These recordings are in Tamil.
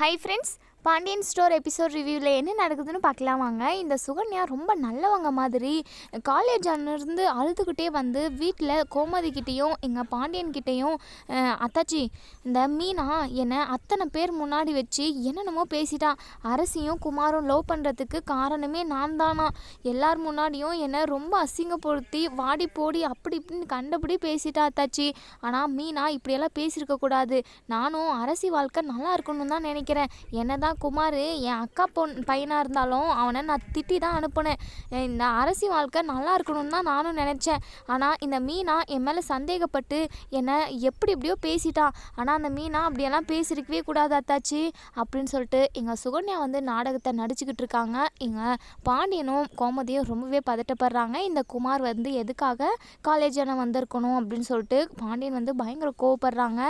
Hi friends Pandian store episode ரிவ்யூவில் என்ன நடக்குதுன்னு பார்க்கலாம் வாங்க. இந்த சுகன்யா ரொம்ப நல்லவங்க மாதிரி காலேஜ் இருந்து அழுதுகிட்டே வந்து வீட்டில் கோமதிக்கிட்டேயும் எங்கள் பாண்டியன்கிட்டேயும் அத்தாச்சி இந்த மீனா என்னை அத்தனை பேர் முன்னாடி வச்சு என்னென்னமோ பேசிட்டா. அரசியும் குமாரும் லவ் பண்ணுறதுக்கு காரணமே நான் தானா. எல்லார் முன்னாடியும் என்னை ரொம்ப அசிங்கப்படுத்தி வாடி போடி அப்படி இப்படின்னு கண்டபடி பேசிட்டா அத்தாச்சி. ஆனால் மீனா இப்படியெல்லாம் பேசியிருக்கக்கூடாது. நானும் அரசி வாழ்க்கை நல்லா இருக்கணும்னு தான் நினைக்கிறேன். என்னதான் குமார் என் அக்கா பொன் பையனாக இருந்தாலும் அவனை நான் திட்டி தான் அனுப்புனேன் இந்த அரசி வாழ்க்கை நல்லா இருக்கணும்னு தான் நானும் நினச்சேன். ஆனால் இந்த மீனா என் மேலே சந்தேகப்பட்டு என்னை எப்படி எப்படியோ பேசிட்டான் ஆனால் அந்த மீனா அப்படியெல்லாம் பேசியிருக்கவே கூடாது அத்தாச்சி அப்படின்னு சொல்லிட்டு எங்கள் சுகன்யா வந்து நாடகத்தை நடிச்சுக்கிட்டு இருக்காங்க. எங்கள் பாண்டியனும் கோமதியும் ரொம்பவே பதட்டப்படுறாங்க. இந்த குமார் வந்து எதுக்காக காலேஜ் என்ன வந்திருக்கணும் அப்படின்னு சொல்லிட்டு பாண்டியன் வந்து பயங்கர கோவப்படுறாங்க.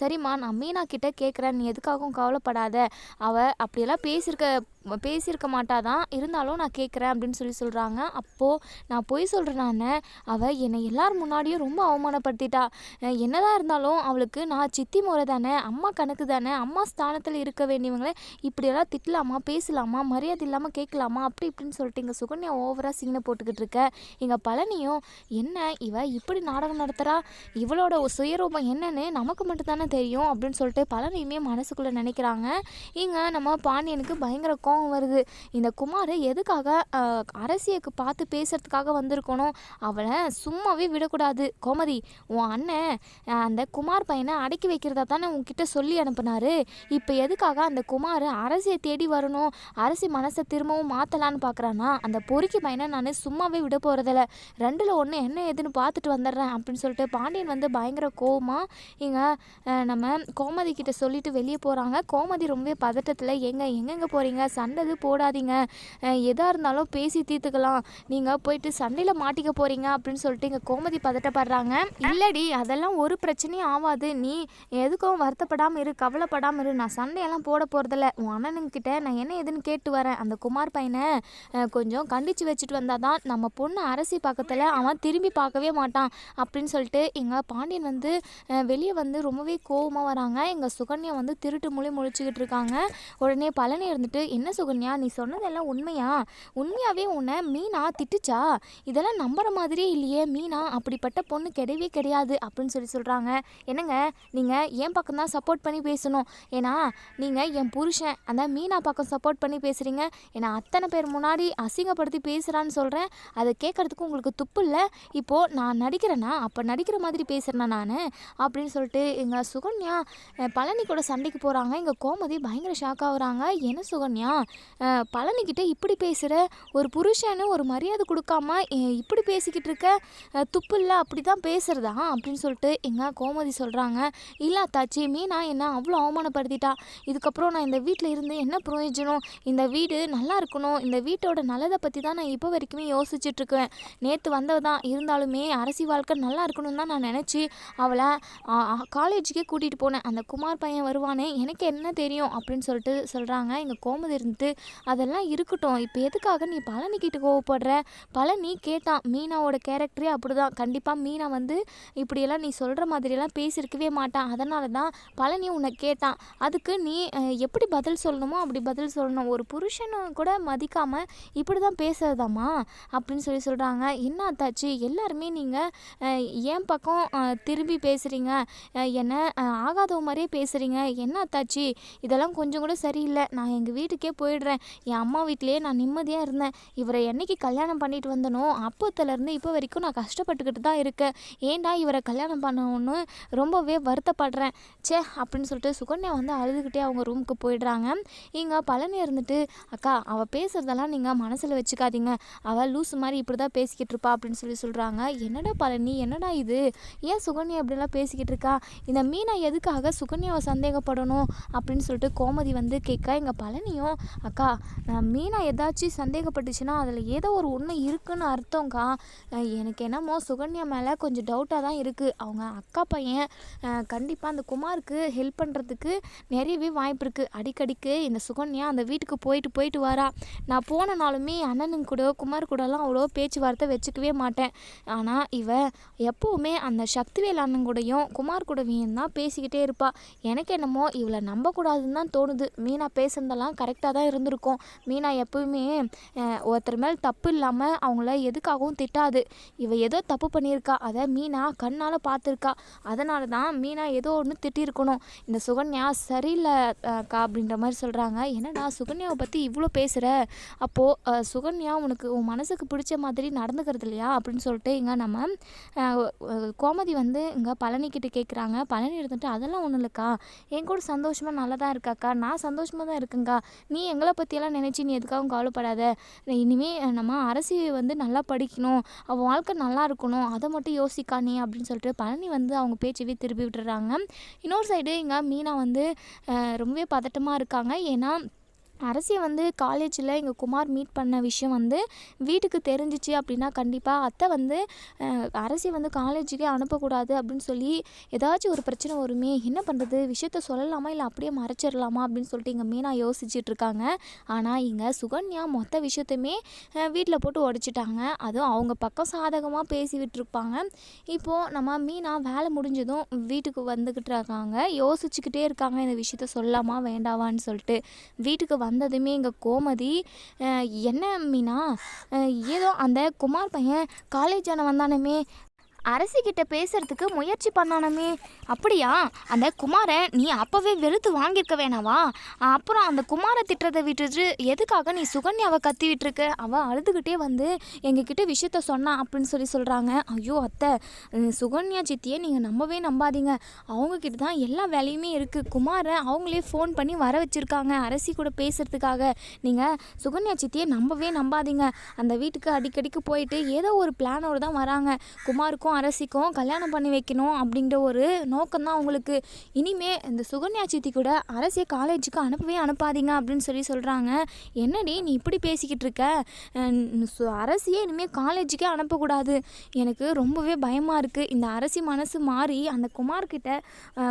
சரிம்மா நான் மீனா கிட்ட கேட்குறேன் நீ எதுக்காகவும் கவலைப்படாத. அவள் அப்படியெல்லாம் பேசியிருக்க பேசியிருக்க மாட்டாதான் இருந்தாலும் நான் கேட்குறேன் அப்படின்னு சொல்லி சொல்கிறாங்க அப்போது நான் பொய் சொல்கிறனான அவள் என்னை எல்லார் முன்னாடியும் ரொம்ப அவமானப்படுத்திட்டா. என்னதான் இருந்தாலும் அவளுக்கு நான் சித்தி முறை தானே அம்மா கணக்கு தானே அம்மா ஸ்தானத்தில் இருக்க வேண்டியவங்களே இப்படியெல்லாம் திட்டலாமா பேசலாமா மரியாதை இல்லாமல் கேட்கலாமா அப்படி இப்படின்னு சொல்லிட்டு எங்கள் சுகன்யா ஓவராக சீனை போட்டுக்கிட்டு இருக்க. எங்கள் பழனியும் என்ன இவ இப்படி நாடகம் நடத்துகிறா இவளோட சுயரூபம் என்னன்னு நமக்கு மட்டும்தானே தெரியும் அப்படின்னு சொல்லிட்டு பழனியுமே மனசுக்குள்ளே நினைக்கிறாங்க. இங்கே நம்ம பாண்டியனுக்கு பயங்கர கோவம் கோபம் வருது. இந்த குமார் எதுக்காக அரசியக்கு பார்த்து பேசுறதுக்காக வந்திருக்கணும் அவளை சும்மாவே விடக்கூடாது. கோமதி உன் அண்ணன் அந்த குமார் பையனை அடக்கி வைக்கிறதா தானே உன்கிட்ட சொல்லி அனுப்புனாரு. இப்போ எதுக்காக அந்த குமார் அரசியை தேடி வரணும் அரசி மனசை திரும்பவும் மாற்றலான்னு பார்க்குறானா அந்த பொறுக்கி பையனை நான் சும்மாவே விட போகிறதில்ல ரெண்டில் ஒன்று என்ன ஏதுன்னு பார்த்துட்டு வந்துடுறேன் அப்படின்னு சொல்லிட்டு பாண்டியன் வந்து பயங்கர கோவமாக இங்கே நம்ம கோமதி கிட்ட சொல்லிட்டு வெளியே போகிறாங்க கோமதி ரொம்பவே பதட்டத்தில் எங்கே எங்கெங்கே போகிறீங்க சண்டை இது போடாதீங்க. எதாக இருந்தாலும் பேசி தீர்த்துக்கலாம். நீங்கள் போயிட்டு சண்டையில் மாட்டிக்க போகிறீங்க அப்படின்னு சொல்லிட்டு இங்கே கோமதி பதட்டப்படுறாங்க. இல்லடி அதெல்லாம் ஒரு பிரச்சனையும் ஆகாது நீ எதுக்கும் வருத்தப்படாமல் இரு கவலைப்படாமல் இரு. நான் சண்டையெல்லாம் போட போகிறதில்ல உன் அண்ணனுங்கிட்ட நான் என்ன ஏதுன்னு கேட்டு வரேன். அந்த குமார் பையனை கொஞ்சம் கண்டித்து வச்சுட்டு வந்தால் தான் நம்ம பொண்ணு அரசி பக்கத்தில் அவன் திரும்பி பார்க்கவே மாட்டான் அப்படின்னு சொல்லிட்டு எங்கள் பாண்டியன் வந்து வெளியே வந்து ரொம்பவே கோவமாக வராங்க. எங்கள் சுகன்யா வந்து திருட்டு மொழி முழிச்சுக்கிட்டு இருக்காங்க. உடனே பழனி இருந்துட்டு என்ன என்ன சுகன்யா நீ சொன்னதெல்லாம் உண்மையா? உண்மையாகவே உன்னை மீனா திட்டுச்சா? இதெல்லாம் நம்புற மாதிரியே இல்லையே மீனா அப்படிப்பட்ட பொண்ணு கிடையவே கிடையாது அப்படின்னு சொல்லி சொல்கிறாங்க என்னங்க நீங்கள் என் பக்கம் தான் சப்போர்ட் பண்ணி பேசணும். ஏன்னா நீங்கள் என் புருஷன் அந்த மீனா பக்கம் சப்போர்ட் பண்ணி பேசுகிறீங்க ஏன்னா அத்தனை பேர் முன்னாடி அசிங்கப்படுத்தி பேசுகிறான்னு சொல்கிறேன் அதை கேட்குறதுக்கு உங்களுக்கு துப்பு இல்லை. இப்போது நான் நடிக்கிறேன்னா அப்போ நடிக்கிற மாதிரி பேசுகிறேன்னா நான்? அப்படின்னு சொல்லிட்டு எங்கள் சுகன்யா பழனி கூட சண்டைக்கு போகிறாங்க எங்கள் கோமதி பயங்கர ஷாக் ஆகுறாங்க. என்ன சுகன்யா? பழனிக்கிட்ட இப்படி பேசுகிற ஒரு புருஷன்னு ஒரு மரியாதை கொடுக்காம இப்படி பேசிக்கிட்டு இருக்க? அஹ், துப்பு இல்லை அப்படி தான் பேசுகிறதா அப்படின்னு சொல்லிட்டு எங்கள் கோமதி சொல்கிறாங்க இல்லை அத்தாச்சி மீனா என்ன அவ்வளோ அவமானப்படுத்திட்டா? இதுக்கப்புறம் நான் இந்த வீட்டில் இருந்து என்ன பிரயோஜனம்? இந்த வீடு நல்லா இருக்கணும். இந்த வீட்டோட நல்லதை பற்றி தான் நான் இப்போ வரைக்குமே யோசிச்சுட்ருக்கேன் நேற்று வந்தவ தான் இருந்தாலுமே அரசி வாழ்க்கை நல்லா இருக்கணும்னு தான் நான் நினச்சி அவளை காலேஜுக்கே கூட்டிகிட்டு போனேன். அந்த குமார் பையன் வருவானே எனக்கு என்ன தெரியும்? அப்படின்னு சொல்லிட்டு சொல்கிறாங்க எங்கள் கோமதி இருந்துட்டு அதெல்லாம் இருக்கட்டும். இப்போ எதுக்காக நீ பழனிக்கிட்ட கோவப்படுற? பழனி கேட்டான் மீனாவோட கேரக்டரே அப்படி தான் கண்டிப்பாக மீனா வந்து இப்படியெல்லாம் நீ சொல்கிற மாதிரியெல்லாம் பேசியிருக்கவே மாட்டான் அதனால தான் பழனி உன்னை கேட்டான் அதுக்கு நீ எப்படி பதில் சொல்லணுமோ அப்படி பதில் சொல்லணும். ஒரு புருஷனை கூட மதிக்காமல் இப்படி தான் பேசுறதாம்மா? அப்படின்னு சொல்லி சொல்கிறாங்க என்ன ஆத்தாச்சு எல்லாருமே நீங்கள் என் பக்கம் திரும்பி பேசுகிறீங்க என்ன ஆகாதவ மாதிரியே பேசுகிறீங்க என்ன ஆத்தாச்சு இதெல்லாம் கொஞ்சம் கூட சரியில்லை. நான் எங்கள் வீட்டுக்கே போயிடுறேன். என் அம்மா வீட்டிலேயே நான் நிம்மதியாக இருந்தேன். இவரை என்னைக்கு கல்யாணம் பண்ணிட்டு வந்தனோ அப்போத்துலேருந்து இப்போ வரைக்கும் நான் கஷ்டப்பட்டுக்கிட்டு தான் இருக்கேன். ஏன்டா இவரை கல்யாணம் பண்ணணும்னு ரொம்பவே வருத்தப்படுறேன். ச்சே அப்படின்னு சொல்லிட்டு சுகன்யா வந்து அழுதுகிட்டே அவங்க ரூமுக்கு போயிடுறாங்க. இங்கே பழனி இருந்துட்டு அக்கா அவள் பேசுகிறதெல்லாம் நீங்கள் மனசில் வச்சுக்காதீங்க. அவள் லூஸ் மாதிரி இப்படி தான் பேசிக்கிட்டு இருப்பா அப்படின்னு சொல்லி சொல்கிறாங்க என்னடா பழனி என்னடா இது? ஏன் சுகன்யா இப்படிலாம் பேசிக்கிட்டு இருக்கா? இந்த மீனா எதுக்காக சுகன்யாவை சந்தேகப்படணும்? அப்படின்னு சொல்லிட்டு கோமதி வந்து கேட்க எங்கள் பழனியும் அக்கா நான் மீனா ஏதாச்சும் சந்தேகப்பட்டுச்சுன்னா அதில் ஏதோ ஒரு உண்மை இருக்குன்னு அர்த்தம்க்கா. எனக்கு என்னமோ சுகன்யா மேலே கொஞ்சம் டவுட்டாக தான் இருக்குது அவங்க அக்கா பையன் கண்டிப்பாக அந்த குமாருக்கு ஹெல்ப் பண்ணுறதுக்கு நிறையவே வாய்ப்பு இருக்குது அடிக்கடிக்கு இந்த சுகன்யா அந்த வீட்டுக்கு போயிட்டு போயிட்டு வரா. நான் போன நாளுமே அண்ணனுங்க கூட குமார் கூடலாம் அவ்வளோ பேச்சுவார்த்தை வச்சுக்கவே மாட்டேன். ஆனால் இவ எப்போவுமே அந்த சக்திவேல் அண்ணன் கூடயும் குமார் கூடவையும் தான் பேசிக்கிட்டே இருப்பாள் எனக்கு என்னமோ இவளை நம்பக்கூடாதுன்னு தான் தோணுது. மீனா பேசுனதெல்லாம் கரெக்டாக தான் இருந்திருக்கும். மீனா எப்பவுமே ஒருத்தர் மேல் தப்பு இல்லாமல் அவங்கள எதுக்காகவும் திட்டாது. இவ ஏதோ தப்பு பண்ணியிருக்கா. அதை மீனா கண்ணால் பார்த்துருக்கா. அதனால தான் மீனா ஏதோ ஒன்று திட்டியிருக்கணும். இந்த சுகன்யா சரியில்லை அக்கா அப்படின்ற மாதிரி சொல்கிறாங்க என்னடா சுகன்யாவை பற்றி இவ்வளோ பேசுகிற அப்போது சுகன்யா உனக்கு உன் மனசுக்கு பிடிச்ச மாதிரி நடந்துக்கிறது இல்லையா? அப்படின்னு சொல்லிட்டு இங்கே நம்ம கோமதி வந்து இங்கே பழனிக்கிட்ட கேட்குறாங்க பழனி இருந்துட்டு அதெல்லாம் ஒன்றும் இல்லைக்கா. என் கூட சந்தோஷமாக நல்லா தான் இருக்காக்கா நான் சந்தோஷமாக தான் இருக்குங்க்கா நீ எங்களை பற்றியெல்லாம் நினச்சி நீ எதுக்காகவும் கவலைப்படாத. இனிமே நம்ம அரசி வந்து நல்லா படிக்கணும். அவள் வாழ்க்கை நல்லா இருக்கணும். அதை மட்டும் யோசிக்கா நீ அப்படின்னு சொல்லிட்டு பழனி வந்து அவங்க பேச்சவே திருப்பி விட்டுறாங்க. இன்னொரு சைடு இங்கே மீனா வந்து ரொம்பவே பதட்டமாக இருக்காங்க. ஏன்னா அரசியை வந்து காலேஜில் எங்கள் குமார் மீட் பண்ண விஷயம் வந்து வீட்டுக்கு தெரிஞ்சிச்சு அப்படின்னா கண்டிப்பாக அத்தை வந்து அரசியை வந்து காலேஜுக்கே அனுப்பக்கூடாது அப்படின்னு சொல்லி ஏதாச்சும் ஒரு பிரச்சனை வருமே என்ன பண்ணுறது விஷயத்த சொல்லலாமா? இல்லை அப்படியே மறைச்சிடலாமா? அப்படின்னு சொல்லிட்டு இங்கே மீனா யோசிச்சுட்டு இருக்காங்க. ஆனால் இங்கே சுகன்யா மொத்த விஷயத்தையுமே வீட்டில் போட்டு உடைச்சிட்டாங்க. அதுவும் அவங்க பக்கம் சாதகமாக பேசிவிட்டுருப்பாங்க இப்போது நம்ம மீனா வேலை முடிஞ்சதும் வீட்டுக்கு வந்துக்கிட்டு இருக்காங்க. யோசிச்சுக்கிட்டே இருக்காங்க இந்த விஷயத்த சொல்லலாமா? வேண்டாவான்னு சொல்லிட்டு. வீட்டுக்கு வந்ததுமே எங்கள் கோமதி என்ன மீனா ஏதோ அந்த குமார் பையன் காலேஜ் ஆன வந்தானுமே அரசிக்கிட்ட பேசுறதுக்கு முயற்சி பண்ணானமே. அப்படியா? அந்த குமாரை நீ அப்போவே வெறுத்து வாங்கியிருக்க வேணாவா? அப்புறம் அந்த குமாரை திட்டுறதை விட்டுட்டு எதுக்காக நீ சுகன்யாவை கத்தி இருக்க அவள் அழுதுகிட்டே வந்து எங்ககிட்ட விஷயத்த சொன்னா அப்படின்னு சொல்லி சொல்கிறாங்க ஐயோ அத்தை சுகன்யா சித்தியை நீங்கள் நம்பவே நம்பாதீங்க. அவங்கக்கிட்ட தான் எல்லா வேலையுமே இருக்குது குமாரை அவங்களே ஃபோன் பண்ணி வர வச்சுருக்காங்க. அரசி கூட பேசுகிறதுக்காக நீங்கள் சுகன்யா சித்தியை நம்பவே நம்பாதீங்க. அந்த வீட்டுக்கு அடிக்கடிக்கு போயிட்டு ஏதோ ஒரு பிளானோடு தான் வராங்க. குமாருக்கும் அரசிக்கும் கல்யாணம் பண்ணி வைக்கணும் அப்படிங்கிற ஒரு நோக்கம்தான் அவங்களுக்கு இனிமே இந்த சுகன்யா சித்தி கூட அரசியை காலேஜுக்கு அனுப்பவே அனுப்பாதீங்க அப்படின்னு சொல்லி சொல்கிறாங்க என்னடி நீ இப்படி பேசிக்கிட்டு இருக்க? சு- அரசியே இனிமேல் காலேஜுக்கே அனுப்பக்கூடாது. எனக்கு ரொம்பவே பயமாக இருக்குது இந்த அரசி மனசு மாறி அந்த குமார்கிட்ட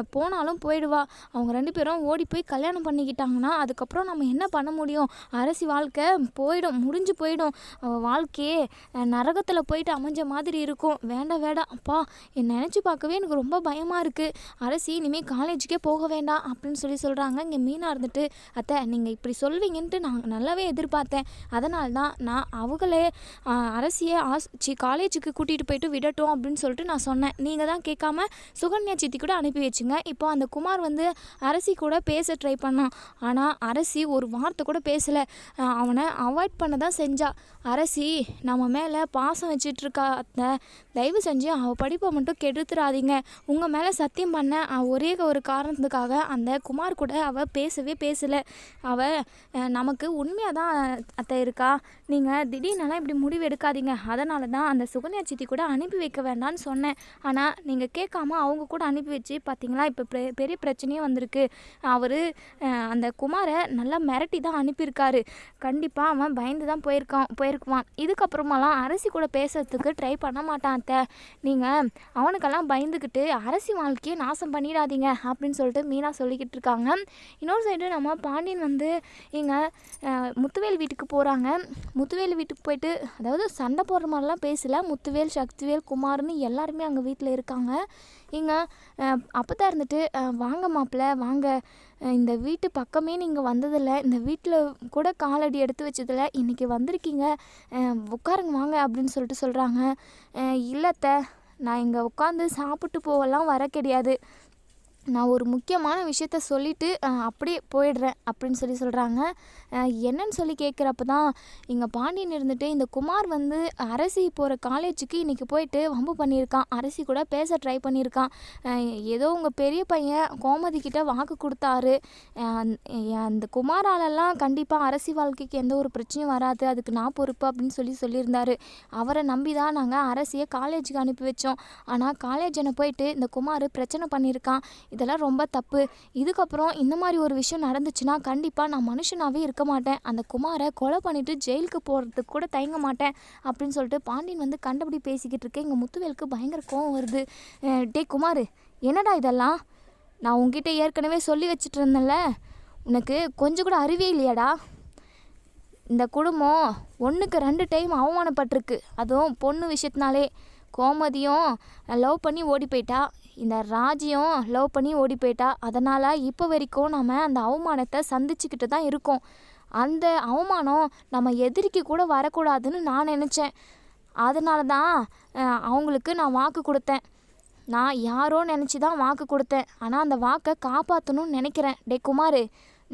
போனாலும் போயிடுவா. அவங்க ரெண்டு பேரும் ஓடி போய் கல்யாணம் பண்ணிக்கிட்டாங்கன்னா அதுக்கப்புறம் நம்ம என்ன பண்ண முடியும்? அரசி வாழ்க்கை போயிடும் முடிஞ்சு போயிடும். அவள் வாழ்க்கையே நரகத்தில் போயிட்டு அமைஞ்ச மாதிரி இருக்கும். வேண்டாம் வேண்டாம் அப்பா என்னை நினச்சி பார்க்கவே எனக்கு ரொம்ப பயமாக இருக்குது அரசி இனிமேல் காலேஜுக்கே போக வேண்டாம் அப்படின்னு சொல்லி சொல்கிறாங்க இங்கே மீனாக இருந்துட்டு அத்தை நீங்கள் இப்படி சொல்வீங்கன்ட்டு நான் நல்லாவே எதிர்பார்த்தேன். அதனால தான் நான் அவங்களே அரசியை ஆஸ் சி காலேஜுக்கு கூட்டிகிட்டு போயிட்டு விடட்டும் அப்படின்னு சொல்லிட்டு நான் சொன்னேன். நீங்கள் தான் கேட்காம சுகன்யா சித்தி கூட அனுப்பி வச்சுங்க. இப்போ அந்த குமார் வந்து அரசி கூட பேச ட்ரை பண்ணான். ஆனால் அரசி ஒரு வார்த்தை கூட பேசலை. அவனை அவாய்ட் பண்ண தான் செஞ்சா. அரசி நம்ம மேலே பாசம் வச்சிட்ருக்கா அத்தை. தயவு செஞ்சு அவள் படிப்பை மட்டும் கெடுத்துடாதீங்க உங்கள் மேலே சத்தியம் பண்ண அவ ஒரே ஒரு காரணத்துக்காக அந்த குமார் கூட அவள் பேசவே பேசலை. அவள் நமக்கு உண்மையாக தான் அத்தை இருக்கா? நீங்கள் திடீர்னெல்லாம் இப்படி முடிவு எடுக்காதீங்க. அதனால தான் அந்த சுகன்யா சித்தி கூட அனுப்பி வைக்க வேண்டாம்னு சொன்னேன். ஆனால் நீங்கள் கேட்காம அவங்க கூட அனுப்பி வச்சு பார்த்தீங்களா இப்போ பெ- பெரிய பிரச்சனையே வந்திருக்கு. அவர் அந்த குமாரை நல்லா மிரட்டி தான் அனுப்பியிருக்காரு. கண்டிப்பாக அவன் பயந்து தான் போயிருக்கான் போயிருக்குவான். இதுக்கப்புறமாலாம் அரசி கூட பேசுறதுக்கு ட்ரை பண்ண மாட்டான் அத்தை. நீங்கள் அவனுக்கெல்லாம் பயந்துக்கிட்டு அரசி வாழ்க்கையை நாசம் பண்ணிடாதீங்க அப்படின்னு சொல்லிட்டு மீனா சொல்லிக்கிட்டு இருக்காங்க. இன்னொரு சைடு நம்ம பாண்டியன் வந்து இங்கே முத்துவேல் வீட்டுக்கு போகிறாங்க முத்துவேல் வீட்டுக்கு போயிட்டு அதாவது சண்டை போடுற மாதிரிலாம் பேசல. முத்துவேல் சக்திவேல் குமார்னு எல்லாருமே அங்கே வீட்டில் இருக்காங்க. இங்கே அப்போ தான் இருந்துட்டு வாங்க மாப்பிள்ள வாங்க. இந்த வீட்டு பக்கமே நீங்கள் வந்ததில்லை. இந்த வீட்டில் கூட காலடி எடுத்து வச்சதில்ல. இன்றைக்கி வந்திருக்கீங்க. உட்காருங்க வாங்க அப்படின்னு சொல்லிட்டு சொல்கிறாங்க இல்லைத்த நான் இங்கே உட்காந்து சாப்பிட்டு போகலாம் வர கிடையாது. நான் ஒரு முக்கியமான விஷயத்த சொல்லிவிட்டு அப்படியே போயிடுறேன் அப்படின்னு சொல்லி சொல்கிறாங்க என்னன்னு சொல்லி கேட்குறப்ப தான் இங்கே பாண்டியன் இருந்துட்டு இந்த குமார் வந்து அரசி போகிற காலேஜுக்கு இன்றைக்கி போயிட்டு வம்பு பண்ணியிருக்கான். அரசி கூட பேச ட்ரை பண்ணியிருக்கான். ஏதோ உங்கள் பெரிய பையன் கோமதி கிட்ட வாக்கு கொடுத்தாரு. அந்த- அந்த குமாராலெல்லாம் கண்டிப்பாக அரசி வாழ்க்கைக்கு எந்த ஒரு பிரச்சனையும் வராது. அதுக்கு நான் பொறுப்பு அப்படின்னு சொல்லி சொல்லியிருந்தார். அவரை நம்பி தான் நாங்கள் அரசியை காலேஜுக்கு அனுப்பி வச்சோம். ஆனால் காலேஜ் என்ன போயிட்டு இந்த குமார் பிரச்சனை பண்ணியிருக்கான். இதெல்லாம் ரொம்ப தப்பு. இதுக்கப்புறம் இந்த மாதிரி ஒரு விஷயம் நடந்துச்சுன்னா கண்டிப்பாக நான் மனுஷனாகவே இருக்க மாட்டேன். அந்த குமாரை கொலை பண்ணிவிட்டு ஜெயிலுக்கு போகிறதுக்கு கூட தயங்க மாட்டேன் அப்படின்னு சொல்லிட்டு பாண்டியன் வந்து கண்டபடி பேசிக்கிட்டு இருக்கேன் எங்கள் முத்துவேலுக்கு பயங்கர கோவம் வருது. டே குமார் என்னடா இதெல்லாம்? நான் உங்ககிட்ட ஏற்கனவே சொல்லி வச்சுட்டு இருந்தேன்ல. உனக்கு கொஞ்சம் கூட அறிவே இல்லையாடா? இந்த குடும்பம் ஒன்றுக்கு ரெண்டு டைம் அவமானப்பட்டிருக்கு. அதுவும் பொண்ணு விஷயத்தினாலே. கோமதியும் லவ் பண்ணி ஓடி போயிட்டா. இந்த ராஜியும் லவ் பண்ணி ஓடி போயிட்டா அதனால் இப்போ வரைக்கும் நம்ம அந்த அவமானத்தை சந்திச்சுக்கிட்டு தான் இருக்கோம். அந்த அவமானம் நம்ம எதிரிக்கு கூட வரக்கூடாதுன்னு நான் நினச்சேன். அதனால தான் அவங்களுக்கு நான் வாக்கு கொடுத்தேன். நான் யாரோ நினச்சி தான் வாக்கு கொடுத்தேன். ஆனால் அந்த வாக்கை காப்பாற்றணும்னு நினைக்கிறேன். டே குமார்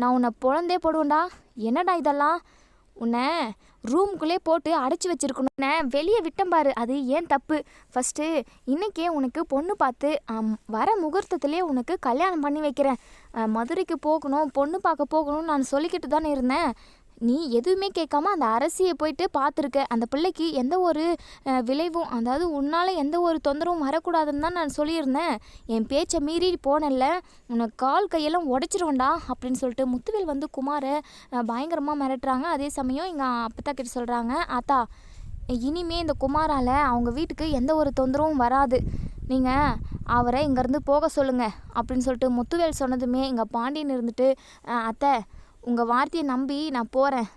நான் உன்னை பொழந்தே போடுவேன்டா. என்னடா இதெல்லாம்? உன்னை ரூம்குள்ளே போட்டு அடைச்சி வச்சிருக்கணும் வெளியே விட்டம் பாரு. அது ஏன் தப்பு? ஃபஸ்ட்டு இன்னைக்கே உனக்கு பொண்ணு பார்த்து வர முகூர்த்தத்திலே உனக்கு கல்யாணம் பண்ணி வைக்கிறேன். மதுரைக்கு போகணும் பொண்ணு பார்க்க போகணும்னு நான் சொல்லிக்கிட்டு தானே இருந்தேன். நீ எதுவுமே கேட்காம அந்த அரசியை போயிட்டு பார்த்துருக்க. அந்த பிள்ளைக்கு எந்த ஒரு விளைவும் அதாவது உன்னால் எந்த ஒரு தொந்தரவும் வரக்கூடாதுன்னு தான் நான் சொல்லியிருந்தேன். என் பேச்சை மீறி போனல உனக்கு கால் கையெல்லாம் உடச்சிருவேண்டா அப்படின்னு சொல்லிட்டு முத்துவேல் வந்து குமாரை பயங்கரமாக மிரட்டுறாங்க. அதே சமயம் எங்கள் அப்பத்தா கிட்ட சொல்கிறாங்க ஆத்தா இனிமே இந்த குமாரால் அவங்க வீட்டுக்கு எந்த ஒரு தொந்தரவும் வராது. நீங்கள் அவரை இங்கேருந்து போக சொல்லுங்கள் அப்படின்னு சொல்லிட்டு முத்துவேல் சொன்னதுமே எங்கள் பாண்டியன் இருந்துட்டு அத்தை உங்கள் வார்த்தையை நம்பி நான் போகிறேன்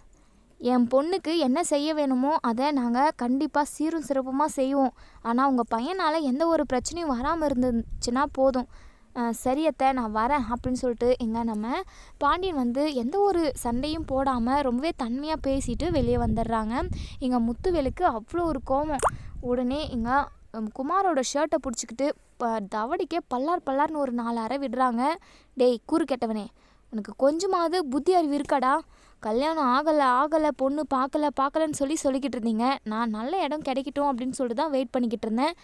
என் பொண்ணுக்கு என்ன செய்ய வேணுமோ அதை நாங்கள் கண்டிப்பாக சீரும் சிறப்புமாக செய்வோம். ஆனால் உங்கள் பையனால் எந்த ஒரு பிரச்சனையும் வராமல் இருந்துச்சுன்னா போதும். சரியத்தை சரி அத்தை நான் வரேன் அப்படின்னு சொல்லிட்டு எங்க நம்ம பாண்டியன் வந்து எந்த ஒரு சண்டையும் போடாமல் ரொம்பவே தன்மையாக பேசிட்டு வெளியே வந்துடுறாங்க. எங்கள் முத்துவேலுக்கு அவ்வளோ ஒரு கோபம். உடனே எங்கள் குமாரோட ஷர்ட்டை பிடிச்சிக்கிட்டு ப தவடிக்கே பல்லார் பல்லார்னு ஒரு நாலு அரை விடுறாங்க. டேய் கூறு கெட்டவனே. உனக்கு கொஞ்சமாவது புத்தி அறிவு இருக்காடா? கல்யாணம் ஆகலை ஆகலை பொண்ணு பார்க்கல பார்க்கலன்னு சொல்லி சொல்லிக்கிட்டு இருந்தீங்க. நான் நல்ல இடம் கிடைக்கட்டும் அப்படின்னு சொல்லிட்டு தான் வெயிட் பண்ணிக்கிட்டு இருந்தேன்.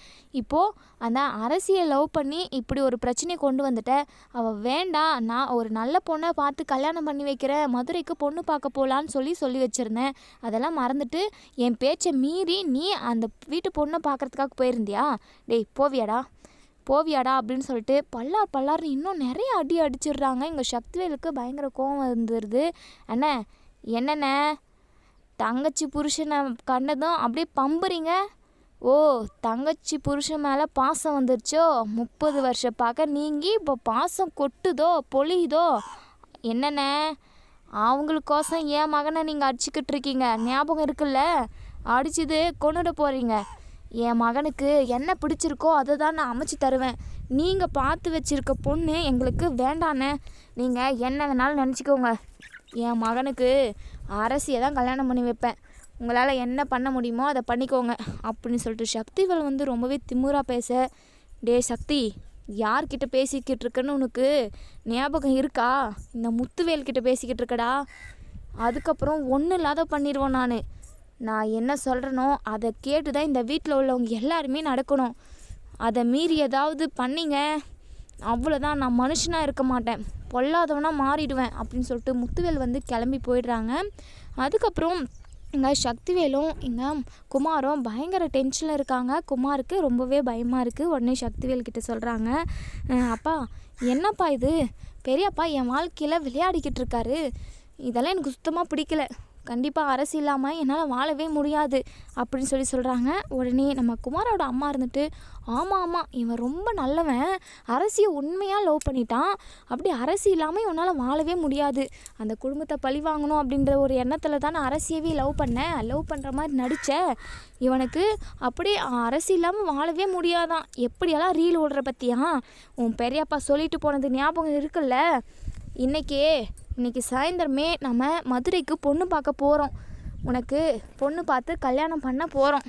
இப்போது அந்த அரசியை லவ் பண்ணி இப்படி ஒரு பிரச்சனையை கொண்டு வந்துட்டேன் அவள் வேண்டாம் நான் ஒரு நல்ல பொண்ணை பார்த்து கல்யாணம் பண்ணி வைக்கிற மதுரைக்கு பொண்ணு பார்க்க போகலான்னு சொல்லி சொல்லி வச்சுருந்தேன். அதெல்லாம் மறந்துட்டு என் பேச்சை மீறி நீ அந்த வீட்டு பொண்ணை பார்க்கறதுக்காக போயிருந்தியா? டேய் போவியாடா. போவியாடா அப்படின்னு சொல்லிட்டு பல்லார் பல்லார்னு இன்னும் நிறைய அடி அடிச்சிடுறாங்க. எங்கள் சக்திவேலுக்கு பயங்கர கோவம் வந்துடுது அண்ணே என்னண்ணே? தங்கச்சி புருஷனை கண்டதும் அப்படியே பம்புறீங்க? ஓ தங்கச்சி புருஷன் மேலே பாசம் வந்துருச்சோ? முப்பது வருஷ பார்க்க நீங்கி இப்போ பாசம் கொட்டுதோ பொழியுதோ? என்னென்ன அவங்களுக்கோசம் என் மகனை நீங்கள் அடிச்சுக்கிட்டு இருக்கீங்க? ஞாபகம் இருக்குல்ல? அடிச்சது கொண்டுட போகிறீங்க என் மகனுக்கு என்ன பிடிச்சிருக்கோ அதை தான் நான் அமைச்சு தருவேன். நீங்கள் பார்த்து வச்சிருக்க பொண்ணு எங்களுக்கு வேண்டாண்ணே. நீங்கள் என்ன வேணாலும் நினச்சிக்கோங்க. என் மகனுக்கு அரசியை தான் கல்யாணம் பண்ணி வைப்பேன். உங்களால் என்ன பண்ண முடியுமோ அதை பண்ணிக்கோங்க. அப்படின்னு சொல்லிட்டு சக்திவேல் வந்து ரொம்பவே திமுறாக பேச டே சக்தி யார்கிட்ட பேசிக்கிட்டு இருக்கேன்னு உனக்கு ஞாபகம் இருக்கா? இந்த முத்துவேல்கிட்ட பேசிக்கிட்டு இருக்கடா. அதுக்கப்புறம் ஒன்றும் இல்லாத பண்ணிடுவோம் நான். நான் என்ன சொல்கிறேனோ அதை கேட்டு தான் இந்த வீட்டில் உள்ளவங்க எல்லாருமே நடக்கணும். அதை மீறி ஏதாவது பண்ணிங்க அவ்வளோதான் நான் மனுஷனாக இருக்க மாட்டேன். பொல்லாதவனாக மாறிடுவேன் அப்படின்னு சொல்லிட்டு முத்துவேல் வந்து கிளம்பி போயிடுறாங்க. அதுக்கப்புறம் இங்கே சக்திவேலும் இங்கே குமாரும் பயங்கர டென்ஷனில் இருக்காங்க. குமாருக்கு ரொம்பவே பயமாக இருக்குது உடனே சக்திவேல் கிட்ட சொல்கிறாங்க அப்பா என்னப்பா இது? பெரியப்பா என் வாழ்க்கையில் விளையாடிக்கிட்டு இருக்காரு. இதெல்லாம் எனக்கு சுத்தமாக பிடிக்கல. கண்டிப்பாக அரசு இல்லாமல் என்னால் வாழவே முடியாது அப்படின்னு சொல்லி சொல்கிறாங்க உடனே நம்ம குமாரோட அம்மா இருந்துட்டு ஆமாம் ஆமாம் இவன் ரொம்ப நல்லவன். அரசியை உண்மையாக லவ் பண்ணிட்டான். அப்படி அரசு இல்லாமல் இவனால் வாழவே முடியாது. அந்த குடும்பத்தை பழி வாங்கணும் அப்படின்ற ஒரு எண்ணத்தில் தான் நான் அரசியவே லவ் பண்ணேன் லவ் பண்ணுற மாதிரி நடித்த இவனுக்கு அப்படியே அரசு இல்லாமல் வாழவே முடியாதான். எப்படியெல்லாம் ரீல் ஓடுற பற்றியா உன் பெரியப்பா சொல்லிட்டு போனது ஞாபகம் இருக்குல்ல? இன்னைக்கே இன்னைக்கு சாயந்தரமே நம்ம மதுரைக்கு பொண்ணு பார்க்க போகிறோம் உனக்கு பொண்ணு பார்த்து கல்யாணம் பண்ண போகிறோம்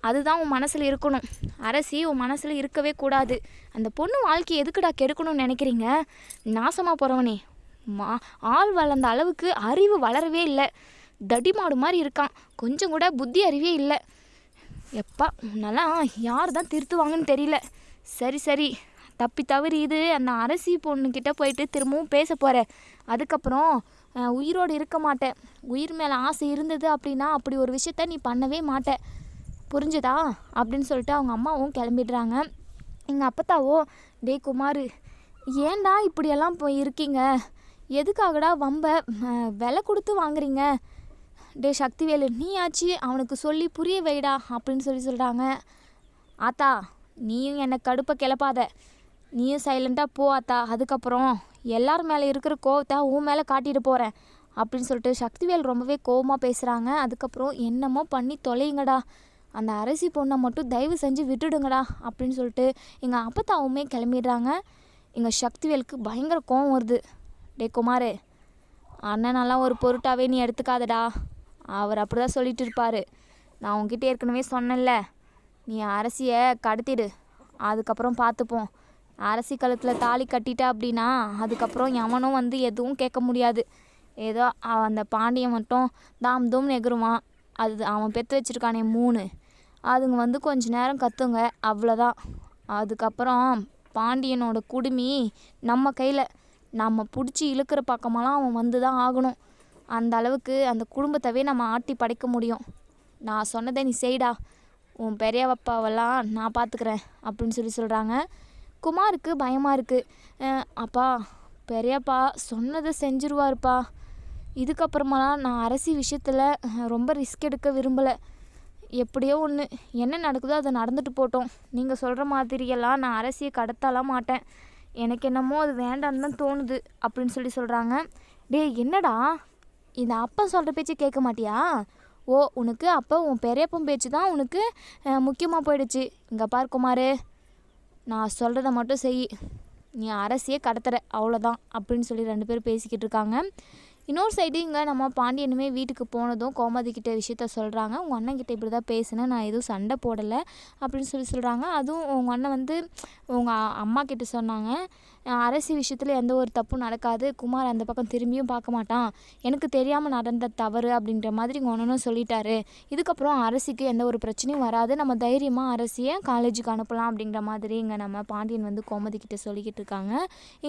அதுதான் உன் மனசில் இருக்கணும். அரசி உன் மனசில் இருக்கவே கூடாது. அந்த பொண்ணு வாழ்க்கை எதுக்குடா கெடுக்கணும்னு நினைக்கிறீங்க? நாசமாக போகிறவனே மா ஆள் வளர்ந்த அளவுக்கு அறிவு வளரவே இல்லை. தடிமாடு மாதிரி இருக்கான். கொஞ்சம் கூட புத்தி அறிவே இல்லை. எப்பா உன்னெல்லாம் யார் தான் திருத்துவாங்கன்னு தெரியல. சரி சரி. தப்பி தவறி இது அந்த அரசி பொண்ணுக்கிட்ட போயிட்டு திரும்பவும் பேச போகிறேன் அதுக்கப்புறம் உயிரோடு இருக்க மாட்டேன். உயிர் மேலே ஆசை இருந்தது அப்படின்னா அப்படி ஒரு விஷயத்த நீ பண்ணவே மாட்ட. புரிஞ்சுதா? அப்படின்னு சொல்லிட்டு அவங்க அம்மாவும் கிளம்பிடுறாங்க. எங்கள் அப்பத்தாவோ டேய் குமார் ஏன்டா இப்படியெல்லாம் இப்போ இருக்கீங்க? எதுக்காகடா வம்ப விலை கொடுத்து வாங்குறீங்க? டே சக்திவேலு நீயாச்சு அவனுக்கு சொல்லி புரிய வைடா அப்படின்னு சொல்லி சொல்கிறாங்க ஆத்தா நீயும் என்னை கடுப்பை கிளப்பாத. நீயும் சைலண்ட்டாக போ அதுக்கப்புறம் எல்லார் மேலே இருக்கிற கோவத்தை உன் மேலே காட்டிட்டு போகிறேன் அப்படின்னு சொல்லிட்டு சக்திவேல் ரொம்பவே கோவமாக பேசுகிறாங்க அதுக்கப்புறம் என்னமோ பண்ணி தொலையுங்கடா அந்த அரிசி பொண்ணை மட்டும் தயவு செஞ்சு விட்டுடுங்கடா அப்படின்னு சொல்லிட்டு எங்கள் அப்பத்தாவுமே கிளம்பிடுறாங்க. எங்கள் சக்திவேலுக்கு பயங்கர கோவம் வருது. டே குமார் அண்ணனெல்லாம் ஒரு பொருட்டாவே நீ எடுத்துக்காதடா. அவர் அப்படி தான் சொல்லிட்டு இருப்பார். நான் உங்ககிட்ட ஏற்கனவே சொன்னேன்ல நீ அரசியை கடத்திடு. அதுக்கப்புறம் பார்த்துப்போம். அரசி கழுத்தில் தாலி கட்டிட்டா அப்படின்னா அதுக்கப்புறம் எவனும் வந்து எதுவும் கேட்க முடியாது. ஏதோ அந்த பாண்டியன் மட்டும் தாம் தூம் நெகருவான் அது அவன் பெற்று வச்சிருக்கானே மூணு. அதுங்க வந்து கொஞ்ச நேரம் கத்துங்க அவ்வளோதான் அதுக்கப்புறம் பாண்டியனோட குடுமி நம்ம கையில் நம்ம பிடிச்சி இழுக்கிற பக்கமெல்லாம் அவன் வந்து தான் ஆகணும். அந்த அளவுக்கு அந்த குடும்பத்தவே நம்ம ஆட்டி படைக்க முடியும். நான் சொன்னதை நீ செய்டா. உன் பெரியவப்பாவெல்லாம் நான் பார்த்துக்கிறேன் அப்படின்னு சொல்லி சொல்கிறாங்க குமாருக்கு பயமாக இருக்குது அப்பா பெரியப்பா சொன்னதை செஞ்சிருவாருப்பா. இதுக்கப்புறமெல்லாம் நான் அரசி விஷயத்தில் ரொம்ப ரிஸ்க் எடுக்க விரும்பலை. எப்படியோ ஒன்று என்ன நடக்குதோ அது நடந்துட்டு போட்டோம். நீங்கள் சொல்கிற மாதிரியெல்லாம் நான் அரசியை கடத்தலாம் மாட்டேன். எனக்கு என்னமோ அது வேண்டான்னு தான் தோணுது அப்படின்னு சொல்லி சொல்கிறாங்க டேய் என்னடா? இந்த அப்பா சொல்கிற பேச்சு கேட்க மாட்டியா? ஓ உனக்கு அப்போ உன் பெரியப்பன் பேச்சு தான் உனக்கு முக்கியமாக போயிடுச்சு. இங்கே பார் குமார். நான் சொல்கிறத மட்டும் செய். நீ அரசியே கடத்துற. அவ்வளோதான் அப்படின்னு சொல்லி ரெண்டு பேரும் பேசிக்கிட்டு இருக்காங்க. இன்னொரு சைடு இங்கே நம்ம பாண்டியனுமே வீட்டுக்கு போனதும் கோமதி கிட்ட விஷயத்த சொல்கிறாங்க உங்கள் அண்ணன் கிட்ட இப்படி தான் பேசினேன் நான் எதுவும் சண்டை போடலை அப்படின்னு சொல்லி சொல்கிறாங்க அதுவும் உங்கள் அண்ணன் வந்து உங்கள் அம்மா கிட்ட சொன்னாங்க. அரசி விஷயத்தில் எந்த ஒரு தப்பும் நடக்காது. குமார் அந்த பக்கம் திரும்பியும் பார்க்க மாட்டான். எனக்கு தெரியாமல் நடந்த தவறு அப்படின்ற மாதிரி உங்கள் சொல்லிட்டாரு. இதுக்கப்புறம் அரசிக்கு எந்த ஒரு பிரச்சனையும் வராது. நம்ம தைரியமாக அரசியை காலேஜுக்கு அனுப்பலாம் அப்படிங்கிற மாதிரி இங்கே நம்ம பாண்டியன் வந்து கோமதிக்கிட்ட சொல்லிக்கிட்டு இருக்காங்க.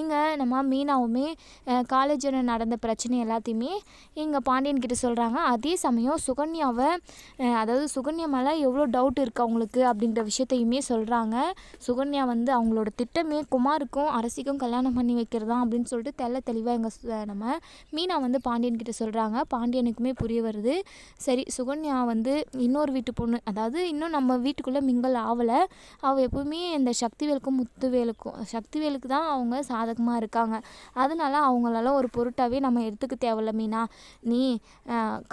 இங்கே நம்ம மீனாவுமே காலேஜில் நடந்த பிரச்சனை எல்லாத்தையுமே இங்கே பாண்டியன் கிட்ட சொல்கிறாங்க அதே சமயம் சுகன்யாவை அதாவது சுகன்யா மேலே எவ்வளோ டவுட் இருக்குது அவங்களுக்கு அப்படின்ற விஷயத்தையுமே சொல்கிறாங்க சுகன்யா வந்து அவங்களோட திட்டமே குமாருக்கும் அரசிக்கும் கல்யாணம் பண்ணி வைக்கிறதா அப்படின்னு சொல்லிட்டு தெல்ல தெளிவாக எங்கள் நம்ம மீனா வந்து பாண்டியன் கிட்ட சொல்கிறாங்க பாண்டியனுக்குமே புரிய வருது. சரி சுகன்யா வந்து இன்னொரு வீட்டு பொண்ணு அதாவது இன்னும் நம்ம வீட்டுக்குள்ளே மிங்கல் ஆகலை அவள் எப்பவுமே இந்த சக்திவேலுக்கும் முத்துவேலுக்கும் சக்திவேலுக்கு தான் அவங்க சாதகமாக இருக்காங்க. அதனால அவங்களால ஒரு பொருட்டாகவே நம்ம எடுத்துக்க தேவையில்ல மீனா. நீ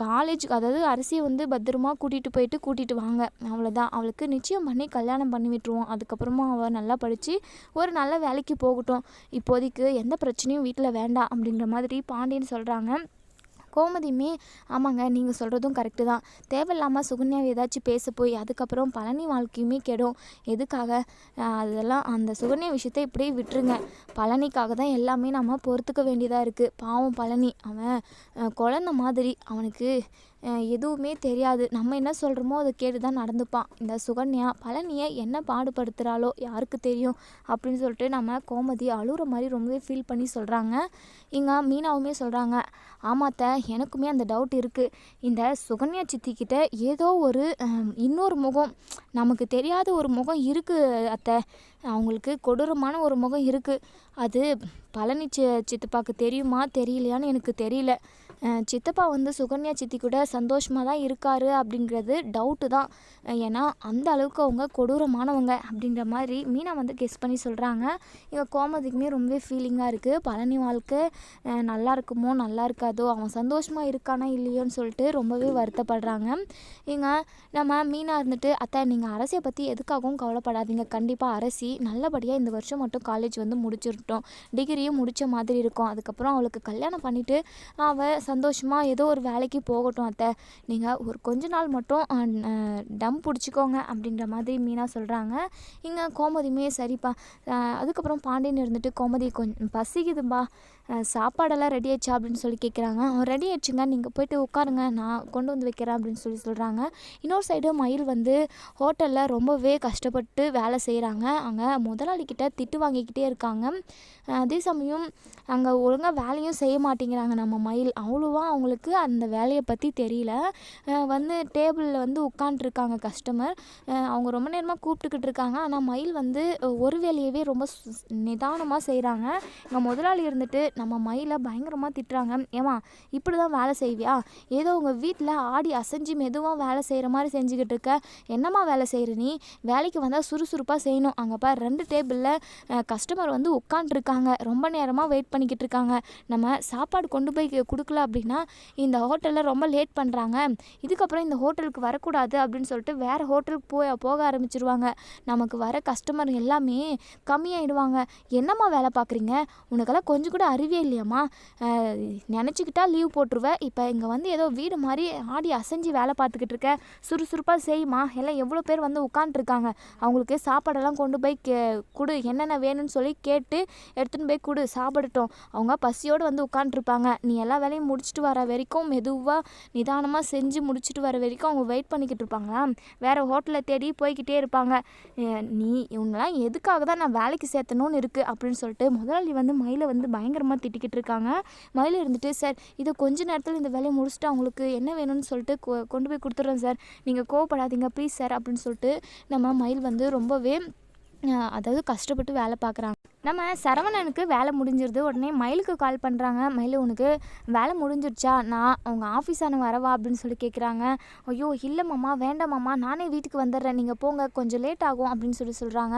காலேஜ் அதாவது அரசியை வந்து பத்திரமா கூட்டிகிட்டு போயிட்டு கூட்டிகிட்டு வாங்க. அவ்வளோதான் அவளுக்கு நிச்சயம் பண்ணி கல்யாணம் பண்ணி விட்டுருவோம். அதுக்கப்புறமா அவள் நல்லா படித்து ஒரு நல்ல வேலைக்கு போகட்டும். இப்போதைக்கு எந்த பிரச்சனையும் வீட்டில் வேண்டாம் அப்படிங்கிற மாதிரி பாண்டியன் சொல்கிறாங்க கோமதியுமே ஆமாங்க நீங்கள் சொல்கிறதும் கரெக்டு தான். தேவையில்லாமல் சுகன்யாவை ஏதாச்சும் பேச போய் அதுக்கப்புறம் பழனி வாழ்க்கையுமே கெடும். எதுக்காக? அதெல்லாம் அந்த சுகன்யா விஷயத்தை இப்படியே விட்டுருங்க. பழனிக்காக தான் எல்லாமே நம்ம பொறுத்துக்க வேண்டியதாக இருக்குது பாவம் பழனி. அவன் குழந்த மாதிரி. அவனுக்கு எதுவுமே தெரியாது. நம்ம என்ன சொல்கிறோமோ அதை கேட்டு தான் நடந்துப்பான். இந்த சுகன்யா பழனியை என்ன பாடுபடுத்துகிறாளோ யாருக்கு தெரியும் அப்படின்னு சொல்லிட்டு நம்ம கோமதி அழுகிற மாதிரி ரொம்பவே ஃபீல் பண்ணி சொல்கிறாங்க இங்கே மீனாவுமே சொல்கிறாங்க ஆமாத்த எனக்குமே அந்த டவுட் இருக்குது இந்த சுகன்யா சித்திக்கிட்ட ஏதோ ஒரு இன்னொரு முகம் நமக்கு தெரியாத ஒரு முகம் இருக்குது அத்தை. அவங்களுக்கு கொடூரமான ஒரு முகம் இருக்குது அது பழனி சி சித்தப்பாவுக்கு தெரியுமா? தெரியலையான்னு எனக்கு தெரியல. சித்தப்பா வந்து சுகன்யா சித்தி கூட சந்தோஷமாக தான் இருக்கார் அப்படிங்கிறது டவுட்டு தான். ஏன்னா அந்த அளவுக்கு அவங்க கொடூரமானவங்க அப்படின்ற மாதிரி மீனா வந்து கெஸ் பண்ணி சொல்கிறாங்க இங்கே கோமதிக்குமே ரொம்பவே ஃபீலிங்காக இருக்குது பழனி வாழ்க்கை நல்லா இருக்குமோ நல்லா இருக்காதோ அவன் சந்தோஷமாக இருக்கானா இல்லையோன்னு சொல்லிட்டு ரொம்பவே வருத்தப்படுறாங்க. இங்கே நம்ம மீனா இருந்துட்டு அத்தை நீங்கள் அரசியை பற்றி எதுக்காகவும் கவலைப்படாதீங்க. கண்டிப்பாக அரசி நல்லபடியாக இந்த வருஷம் மட்டும் காலேஜ் வந்து முடிச்சிருட்டோம். டிகிரியும் முடித்த மாதிரி இருக்கும். அதுக்கப்புறம் அவளுக்கு கல்யாணம் பண்ணிவிட்டு அவள் சந்தோஷமாக ஏதோ ஒரு வேலைக்கு போகட்டும் அத்தை. நீங்கள் ஒரு கொஞ்ச நாள் மட்டும் டம் பிடிச்சிக்கோங்க அப்படின்ற மாதிரி மீனா சொல்கிறாங்க இங்கே கோமதியுமே சரிப்பா. அதுக்கப்புறம் பாண்டியன் இருந்துட்டு கோமதி கொஞ்சம் பசிக்குதுப்பா. சாப்பாடெல்லாம் ரெடி ஆயிடுச்சா அப்படின்னு சொல்லி கேட்குறாங்க அவன் ரெடி ஆயிடுச்சுங்க. நீங்கள் போயிட்டு உட்காருங்க. நான் கொண்டு வந்து வைக்கிறேன் அப்படின்னு சொல்லி சொல்கிறாங்க இன்னொரு சைடு மயில் வந்து ஹோட்டலில் ரொம்பவே கஷ்டப்பட்டு வேலை செய்கிறாங்க அங்கே முதலாளிக்கிட்ட திட்டு வாங்கிக்கிட்டே இருக்காங்க. அதே சமயம் அங்கே ஒழுங்காக வேலையும் செய்ய மாட்டேங்கிறாங்க நம்ம மயில். அவ்வளோவா அவங்களுக்கு அந்த வேலையை பற்றி தெரியல. வந்து டேபிளில் வந்து உட்காண்ட்ருக்காங்க கஸ்டமர் அவங்க ரொம்ப நேரமாக கூப்பிட்டுக்கிட்டு இருக்காங்க. ஆனால் மயில் வந்து ஒரு வேலையவே ரொம்ப நிதானமாக செய்கிறாங்க இங்கே முதலாளி இருந்துட்டு நம்ம மயிலை பயங்கரமாக திட்டுறாங்க. ஏமா இப்படி தான் வேலை செய்வியா? ஏதோ உங்கள் வீட்டில் ஆடி அசைஞ்சு மெதுவாக வேலை செய்கிற மாதிரி செஞ்சுக்கிட்டு இருக்க. என்னம்மா வேலை செய்கிற நீ? வேலைக்கு வந்தால் சுறுசுறுப்பாக செய்யணும். அங்கே பார் ரெண்டு டேபிளில் கஸ்டமர் வந்து உட்காண்ட்ருக்காங்க ரொம்ப நேரமாக வெயிட் பண்ணிக்கிட்டு இருக்காங்க. நம்ம சாப்பாடு கொண்டு போய் கொடுக்கல அப்படின்னா இந்த ஹோட்டலில் ரொம்ப லேட் பண்ணுறாங்க இதுக்கப்புறம் இந்த ஹோட்டலுக்கு வரக்கூடாது அப்படின்னு சொல்லிட்டு வேறு ஹோட்டலுக்கு போய் போக ஆரம்பிச்சிருவாங்க. நமக்கு வர கஸ்டமர் எல்லாமே கம்மியாயிடுவாங்க. என்னம்மா வேலை பார்க்குறீங்க உனக்கெல்லாம் கொஞ்சம் கூட அறிவு இல்லையாம்மா. நினச்சிக்கிட்டா லீவ் போட்டுருவேன் இப்போ இங்கே வந்து ஏதோ வீடு மாதிரி ஆடி அசைஞ்சு வேலை பார்த்துக்கிட்டு இருக்க. சுறுசுறுப்பாக செய்யுமா எல்லாம் எவ்வளோ பேர் வந்து உட்காண்ட்ருக்காங்க அவங்களுக்கு சாப்பாடெல்லாம் கொண்டு போய் கே கொடு. என்னென்ன வேணும்னு சொல்லி கேட்டு எடுத்துன்னு போய் கொடு. சாப்பிடட்டும். அவங்க பசியோடு வந்து உட்காண்ட்ருப்பாங்க நீ எல்லா வேலையும் முடிச்சுட்டு வர வரைக்கும் மெதுவாக நிதானமாக செஞ்சு முடிச்சுட்டு வர வரைக்கும் அவங்க வெயிட் பண்ணிக்கிட்டு இருப்பாங்களா? வேறு ஹோட்டலை தேடி போய்கிட்டே இருப்பாங்க. நீ இவங்கெல்லாம் எதுக்காக தான் நான் வேலைக்கு சேர்த்தணும்னு இருக்குது அப்படின்னு சொல்லிட்டு முதலாளி வந்து மயிலை வந்து பயங்கரமாக திட்டிக்கிட்டு இருக்காங்க மயில் இருந்துட்டு சார் இதை கொஞ்ச நேரத்தில் இந்த வேலையை முடிச்சுட்டு அவங்களுக்கு என்ன வேணும்னு சொல்லிட்டு கொ- கொண்டு போய் கொடுத்துட்றேன் சார். நீங்கள் கோவப்படாதீங்க ப்ளீஸ் சார் அப்படின்னு சொல்லிட்டு நம்ம மயில் வந்து ரொம்பவே அதாவது கஷ்டப்பட்டு வேலை பார்க்குறாங்க. நம்ம சரவணனுக்கு வேலை முடிஞ்சிருது. உடனே மயிலுக்கு கால் பண்ணுறாங்க மயில் உனக்கு வேலை முடிஞ்சிருச்சா? நான் அவங்க ஆஃபீஸான வரவா? அப்படின்னு சொல்லி கேட்குறாங்க ஐயோ இல்லை மாமா வேண்டாம் மாமா. நானே வீட்டுக்கு வந்துடுறேன். நீங்கள் போங்க. கொஞ்சம் லேட் ஆகும். அப்படின்னு சொல்லி சொல்கிறாங்க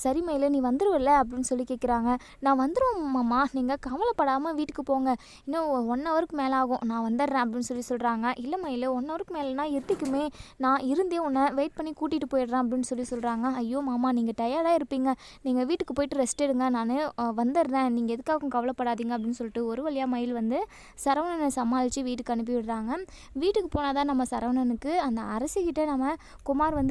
சரி மயில் நீ வந்துடுவில்ல அப்படின்னு சொல்லி கேட்குறாங்க நான் வந்துடுவோம் மாமா. நீங்கள் கவலைப்படாமல் வீட்டுக்கு போங்க. இன்னும் ஒன் ஹவருக்கு மேலே ஆகும். நான் வந்துடுறேன். அப்படின்னு சொல்லி சொல்கிறாங்க இல்லை மயில் ஒன் ஹவருக்கு மேலேனா இருட்டிக்குமே நான் இருந்தே உன்னை வெயிட் பண்ணி கூட்டிகிட்டு போயிடுறேன். அப்படின்னு சொல்லி சொல்கிறாங்க ஐயோ மாமா நீங்கள் டயர்டாக இருப்பீங்க. நீங்கள் வீட்டுக்கு போயிட்டு ரெஸ்ட் எடுங்க நான் வந்துடுறேன் நீங்கள் எதுக்காகவும் கவலைப்படாதீங்க அப்படின்னு சொல்லிட்டு ஒரு வழியாக மயில் வந்து சரவணனை சமாளித்து வீட்டுக்கு அனுப்பி விடுறாங்க. வீட்டுக்கு போனால் தான் நம்ம சரவணனுக்கு அந்த அரசிக்கிட்ட நம்ம குமார் வந்து